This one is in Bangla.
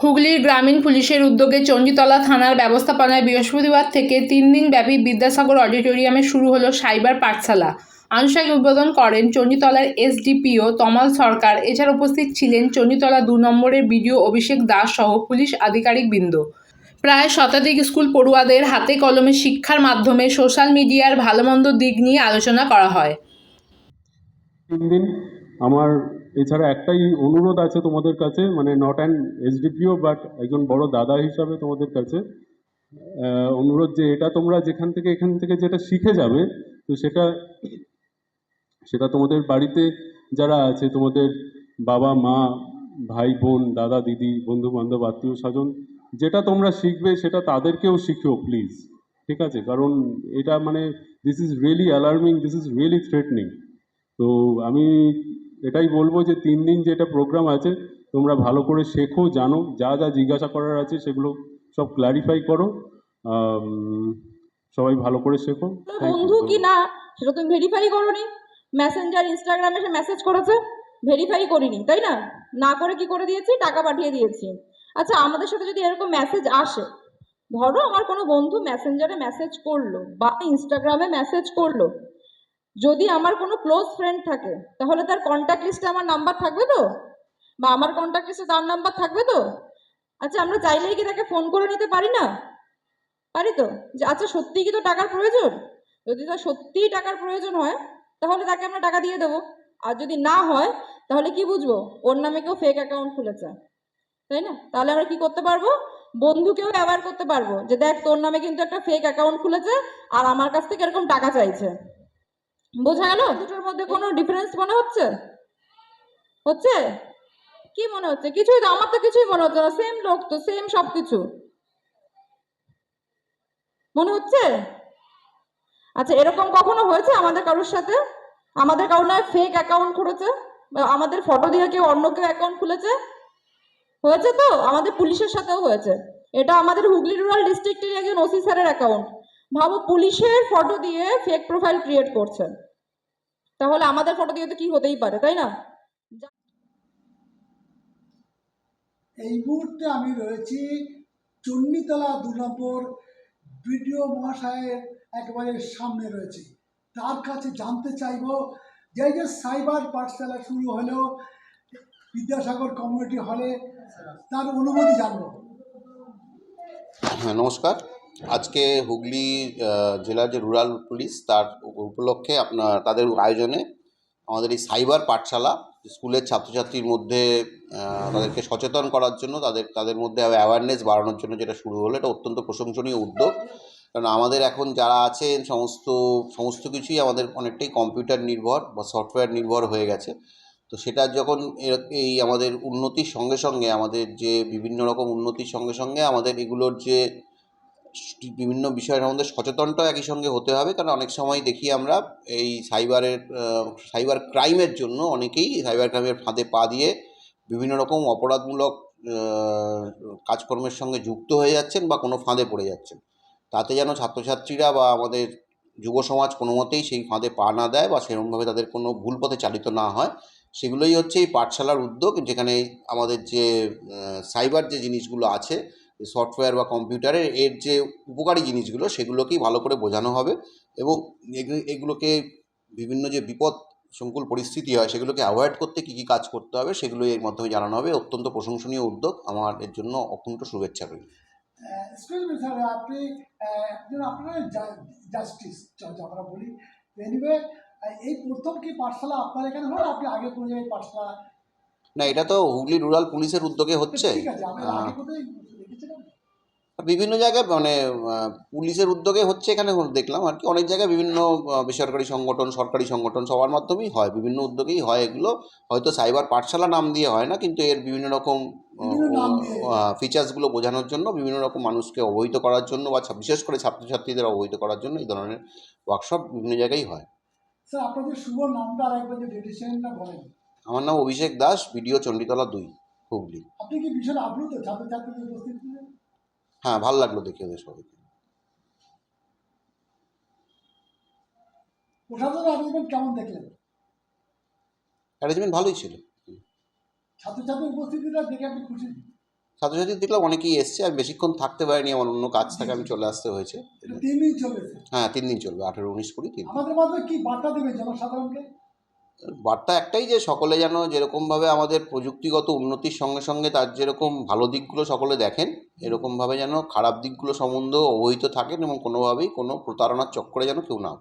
হুগলির গ্রামীণ পুলিশের উদ্যোগে চণ্ডীতলা থানার ব্যবস্থাপনায় বৃহস্পতিবার থেকে তিন দিনব্যাপী বিদ্যাসাগর অডিটোরিয়ামে শুরু হলো সাইবার পাঠশালা। আনুষ্ঠানিক উদ্বোধন করেন চণ্ডীতলার এসডিপিও তমাল সরকার। এছাড়া উপস্থিত ছিলেন চণ্ডীতলা দু নম্বরের বিডিও অভিষেক দাস সহ পুলিশ আধিকারিকবৃন্দ। প্রায় শতাধিক স্কুল পড়ুয়াদের হাতে কলমে শিক্ষার মাধ্যমে সোশ্যাল মিডিয়ার ভালো মন্দ দিক নিয়ে আলোচনা করা হয়। তিন দিন আমার এছাড়া একটাই অনুরোধ আছে তোমাদের কাছে মানে নট অ্যান এসডিপিও বাট একজন বড় দাদা হিসাবে তোমাদের কাছে। অনুরোধ যে এটা তোমরা যেখান থেকে, এখান থেকে যেটা শিখে যাবে, তো সেটা সেটা তোমাদের বাড়িতে যারা আছে, তোমাদের বাবা, মা, ভাই, বোন, দাদা, দিদি বন্ধু বান্ধব আত্মীয় স্বজন, যেটা তোমরা শিখবে, সেটা তাদেরকেও শিখিও প্লিজ ঠিক আছে? কারণ এটা মানে this is really alarming this is really threatening তো আমি এটাই বলব যে তিন দিন যেটা প্রোগ্রাম আছে তোমরা ভালো করে শেখো জানো যা যা জিজ্ঞাসা করার আছে সেগুলো সব ক্ল্যারিফাই করো সবাই ভালো করে শেখো। বন্ধু কি না সেটা তুমি ভেরিফাই করোনি? মেসেঞ্জার ইনস্টাগ্রামে সে মেসেজ করেছে? ভেরিফাই করিনি তাই না? না করে কি করে দিয়েছি? টাকা পাঠিয়ে দিয়েছি। আচ্ছা আমাদের সাথে যদি এরকম মেসেজ আসে ধরো আমার কোনো বন্ধু মেসেঞ্জারে মেসেজ করল বা ইনস্টাগ্রামে মেসেজ করল যদি আমার কোনো ক্লোজ ফ্রেন্ড থাকে, তাহলে তার কন্ট্যাক্ট লিস্টে আমার নাম্বার থাকবে তো? বা আমার কন্ট্যাক্ট লিস্টে তার নাম্বার থাকবে তো? আচ্ছা আমরা চাইলেই কি তাকে ফোন করে নিতে পারি না? পারি তো? যে আচ্ছা সত্যিই কি তো টাকার প্রয়োজন? যদি তার সত্যিই টাকার প্রয়োজন হয়, তাহলে তাকে আমরা টাকা দিয়ে দেবো। আর যদি না হয়, তাহলে কি বুঝব? ওর নামে কেউ ফেক অ্যাকাউন্ট খুলেছে। তাই না? তাহলে আমরা কি করতে পারব? বন্ধুকেও অ্যাওয়ার করতে পারব যে দেখ, তোর নামে কিন্তু একটা ফেক অ্যাকাউন্ট খুলেছে, আর আমার কাছ থেকে এরকম টাকা চাইছে। বোঝা গেল দুটোর মধ্যে কোনো ডিফারেন্স মনে হচ্ছে? হচ্ছে? কি মনে হচ্ছে? কিছুই তো, আমার তো কিছুই মনে হচ্ছে না। সেম লোক তো সেম সব কিছু মনে হচ্ছে? আচ্ছা এরকম কখনো হয়েছে আমাদের কারোর সাথে? আমাদের কারোর নয় ফেক অ্যাকাউন্ট খুলেছে? আমাদের ফটো দিয়ে কেউ অন্য কেউ অ্যাকাউন্ট খুলেছে? হয়েছে তো? আমাদের পুলিশের সাথেও হয়েছে। এটা আমাদের হুগলি রুরাল ডিস্ট্রিক্টের একজন ওসি স্যারের অ্যাকাউন্ট ভাবো পুলিশের ফটো দিয়ে ফেক প্রোফাইল ক্রিয়েট করছেন। তাহলে আমাদের ফটো দিয়ে তো কি হতেই পারে তাই না? এই মুহূর্তে আমি রয়েছি চণ্ডীতলা দু নম্বর বিডিও মহাশয়ের একেবারে সামনে রয়েছে। তার কাছে জানতে চাইব যে যে সাইবার পাঠশালা শুরু হলো বিদ্যাসাগর কমিউনিটি হলে তার অনুমতি জানব। হ্যাঁ নমস্কার। আজকে হুগলি জেলার যে রুরাল পুলিশ তার উপলক্ষে আপনার, তাদের আয়োজনে আমাদের এই সাইবার পাঠশালা স্কুলের ছাত্রছাত্রীর মধ্যে তাদেরকে সচেতন করার জন্য, তাদের তাদের মধ্যে অ্যাওয়ারনেস বাড়ানোর জন্য যেটা শুরু হলো, এটা অত্যন্ত প্রশংসনীয় উদ্যোগ। কারণ আমাদের এখন যারা আছেন, সমস্ত সমস্ত কিছুই আমাদের অনেকটাই কম্পিউটার নির্ভর বা সফটওয়্যার নির্ভর হয়ে গেছে। তো সেটা যখন এই আমাদের উন্নতির সঙ্গে সঙ্গে, আমাদের যে বিভিন্ন রকম উন্নতির সঙ্গে সঙ্গে আমাদের এগুলোর যে বিভিন্ন বিষয়ের সম্বন্ধে সচেতনটাও একই সঙ্গে হতে হবে। কারণ অনেক সময় দেখি আমরা এই সাইবারের সাইবার ক্রাইমের জন্য অনেকেই সাইবার ক্রাইমের ফাঁদে পা দিয়ে বিভিন্ন রকম অপরাধমূলক কাজকর্মের সঙ্গে যুক্ত হয়ে যাচ্ছেন বা কোনো ফাঁদে পড়ে যাচ্ছেন। তাতে যেন ছাত্রছাত্রীরা বা আমাদের যুব সমাজ কোনো মতেই সেই ফাঁদে পা না দেয় বা সেরকমভাবে তাদের কোনো ভুল পথে চালিত না হয়। সেগুলোই হচ্ছে এই পাঠশালার উদ্যোগ, যেখানে আমাদের যে সাইবার যে জিনিসগুলো আছে সফটওয়্যার বা কম্পিউটারের এর যে উপকারী জিনিসগুলো সেগুলোকেই ভালো করে বোঝানো হবে এবং এগু- এগুলোকে বিভিন্ন যে বিপদ সংকুল পরিস্থিতি হয় সেগুলোকে অ্যাভয়েড করতে কী কী কাজ করতে হবে সেগুলোই এর মাধ্যমে জানানো হবে। অত্যন্ত প্রশংসনীয় উদ্যোগ। আমার এর জন্য অকুণ্ঠ শুভেচ্ছা রইল। এক্সকিউজ মি স্যার আপনি একজন আপনার জাস্টিস আমরা বলি। এনিওয়ে এই প্রথম কি পাঠশালা আপনার এখানে হলো আপনি আগে কোনো জায়গায় পাঠশালা না এটা তো হুগলি রুরাল পুলিশের উদ্যোগে হচ্ছে? ঠিক আছে আমি আগে কোথায় দেখেছিলাম বিভিন্ন জায়গায় মানে পুলিশের উদ্যোগে হচ্ছে এখানে দেখলাম আর কি। অনেক জায়গায় বিভিন্ন বেসরকারি সংগঠন সরকারি সংগঠন সবার মাধ্যমেই হয় বিভিন্ন উদ্যোগেই হয় এগুলো। হয়তো সাইবার পাঠশালা নাম দিয়ে হয় না কিন্তু এর বিভিন্ন রকম। ফিচার্সগুলো বোঝানোর জন্য বিভিন্ন রকম মানুষকে অবহিত করার জন্য বা বিশেষ করে ছাত্রছাত্রীদের অবহিত করার জন্য এই ধরনের ওয়ার্কশপ বিভিন্ন জায়গায় হয়। স্যার আপনাদের শুভ নামটা আর যে ডিটেশনটা বলেন। আমার নাম অভিষেক দাস ভিডিও চণ্ডীতলা দুই হুগলি। আপনি কি ভীষণ আপ্লুত ছাত্রছাত্রীদের উপস্থিতিতে? হ্যাঁ ভালো লাগল দেখে ওদের সবাইকে। অ্যারেঞ্জমেন্ট ভালোই ছিল। ছাত্রছাত্রী দেখলাম অনেকেই এসছে আমি বেশিক্ষণ থাকতে পারিনি আমার অন্য কাজ থেকে আমি চলে আসতে হয়েছে। হ্যাঁ তিন দিন চলবে আঠেরো উনিশ কুড়ি তিন। আমাদের মাধ্যমে কি বার্তা দেবে জনসাধারণকে? বার্তা একটাই যে সকলে যেন যেরকমভাবে আমাদের প্রযুক্তিগত উন্নতির সঙ্গে সঙ্গে তার যেরকম ভালো দিকগুলো সকলে দেখেন, এরকমভাবে যেন খারাপ দিকগুলো সম্বন্ধেও অবহিত থাকেন এবং কোনোভাবেই কোনো প্রতারণার চক্করে যেন কেউ না.